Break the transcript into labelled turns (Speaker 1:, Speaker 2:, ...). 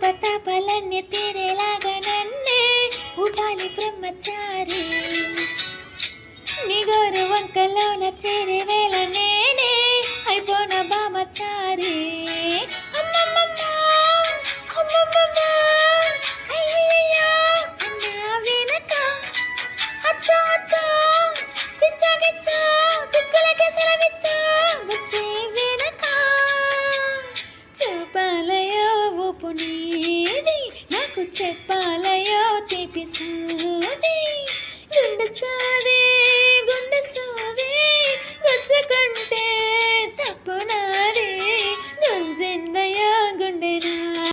Speaker 1: ಪಟಾಪಲನ್ನೇ ತೆರೆಲಾಗ ನನ್ನೇ ಉಪಾಲಿ ಬ್ರಹ್ಮಚಾರಿ ನಿಗೋರು వంకలోన చేరే వేళ నేనే అయిపోన బామచారి. అన్నా వెనక అచ్చా అచ్చా చిచ్చా గిచ్చా. பழைய